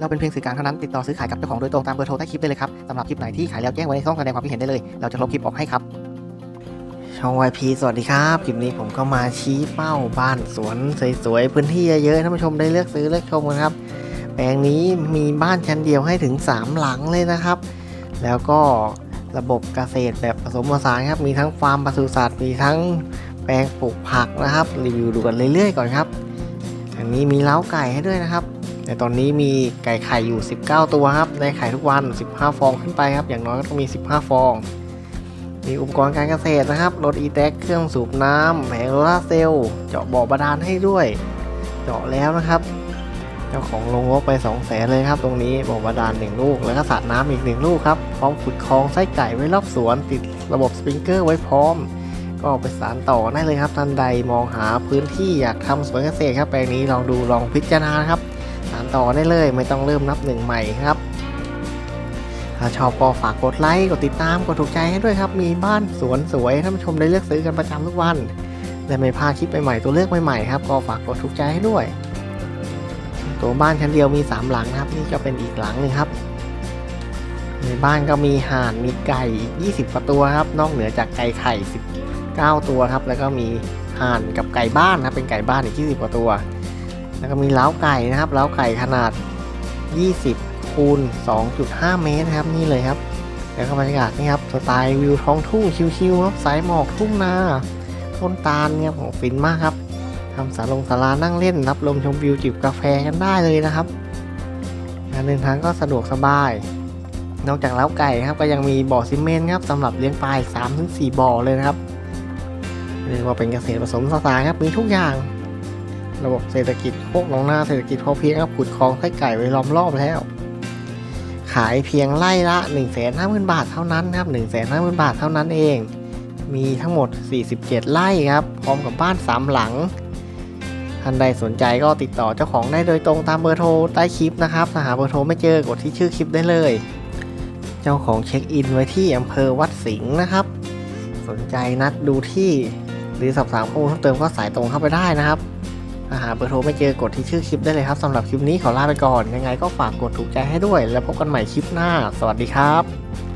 เราเป็นเพียงสื่อกลางเท่านั้นติดต่อซื้อขายกับเจ้าของโดยตรงตามเบอร์โทรใต้คลิปได้เลยครับสำหรับคลิปไหนที่ขายแล้วแจ้งไว้ในช่องแสดงความคิดเห็นได้เลย เราจะลบคลิปออกให้ครับช่อง YP สวัสดีครับ คลิปนี้ผมก็มาชี้เป้าบ้านสวนสวยๆพื้นที่เยอะๆท่านผู้ชมได้เลือกซื้อเลือกชมกันครับ แปลงนี้มีบ้านชั้นเดียวให้ถึง 3 หลังเลยนะครับ แล้วก็ระบบเกษตรแบบผสมผสานครับ มีทั้งฟาร์มปศุสัตว์ มีทั้งแปลงปลูกผักนะครับ รีวิวดูกันเรื่อยๆก่อนครับ อันนี้มีเล้าไก่ให้ด้วยนะครับ แต่ตอนนี้มีไก่ไข่อยู่ 19 ตัวครับได้ไข่ทุกวัน 15 ฟองขึ้นไปครับ อย่างน้อยก็ต้องมี 15 ฟอง มีอุปกรณ์การเกษตรนะครับ รถอีแท็กเครื่องสูบน้ำแผงโซลาเซลล์เจาะบ่อบาดาลให้ด้วย เจาะแล้วนะครับ เจ้าของลงงบไป 2 0 0แสนเลยครับ ตรงนี้บ่อบาดาล1ลูก แล้วก็สระน้ำอีก 1 ลูกครับ พร้อมขุดคลองไส้ไก่ไว้รอบสวน ติดระบบสปริงเกอร์ไว้พร้อมก็ไปสารต่อได้เลยครับท่านใดมองหาพื้นที่อยากทำสวนเกษตรครับแปลงนี้ลองดูลองพิจารณาครับ ต่อได้เลย ไม่ต้องเริ่มนับหนึ่งใหม่ครับ ถ้าชอบก็ฝากกดไลค์กดติดตามกดถูกใจให้ด้วยครับ มีบ้านสวนสวยท่านผู้ชมได้เลือกซื้อกันประจำทุกวันและไม่พลาดคลิปใหม่ๆตัวเลือกใหม่ๆครับก็ฝากกดถูกใจให้ด้วย ตัวบ้านชั้นเดียวมี 3 หลังนะครับ นี่ก็เป็นอีกหลังหนึ่งครับในบ้านก็มีห่านมีไก่อีก20กว่าตัวครับ นอกเหนือจากไก่ไข่ 19 ตัวครับ แล้วก็มีห่านกับไก่บ้านนะเป็นไก่บ้านอีก 20กว่าตัว แล้วก็มีเล้าไก่นะครับเล้าไก่ขนาด 20 คูณ 2.5 เมตรนะครับนี่เลยครับ แล้วก็บรรยากาศนี่ครับสไตล์วิวท้องทุ่งชิวๆครับสายหมอกทุ่งนาต้นตาลเนี่ยของฟินมากครับทำสาลงสารานั่งเล่นรับลมชมวิวจิบกาแฟกันได้เลยนะครับการเดินทางก็สะดวกสบาย นอกจากเล้าไก่ครับก็ยังมีบ่อซีเมนต์ครับสำหรับเลี้ยงปลาอีก3-4บ่อเลยนะครับเรียกว่าเป็นเกษตรผสมผสานครับมีทุกอย่าง ระบบเศรษฐกิจโคกหนองนาเศรษฐกิจพอเพียงครับขุดคลองไส้ไก่ไว้ล้อมรอบแล้ว ขายเพียงไร่ละ 1 5 0 0 0 0 บาทเท่านั้นครับ 1 5 0 0 0 0 บาทเท่านั้นเอง มีทั้งหมด 47 ไร่ครับ พร้อมกับบ้าน 3 หลังท่านใดสนใจก็ติดต่อเจ้าของได้โดยตรงตามเบอร์โทรใต้คลิปนะครับถ้าหาเบอร์โทรไม่เจอกดที่ชื่อคลิปได้เลย เจ้าของเช็คอินไว้ที่อำเภอวัดสิงห์นะครับ สนใจนัดดูที่หรือสอบถามข้อมูลเพิ่มเติมก็สายตรงเข้าไปได้นะครับ หาเบอร์โทรไม่เจอกดที่ชื่อคลิปได้เลยครับสำหรับคลิปนี้ขอลาไปก่อนยังไงก็ฝากกดถูกใจให้ด้วย แล้วพบกันใหม่คลิปหน้า สวัสดีครับ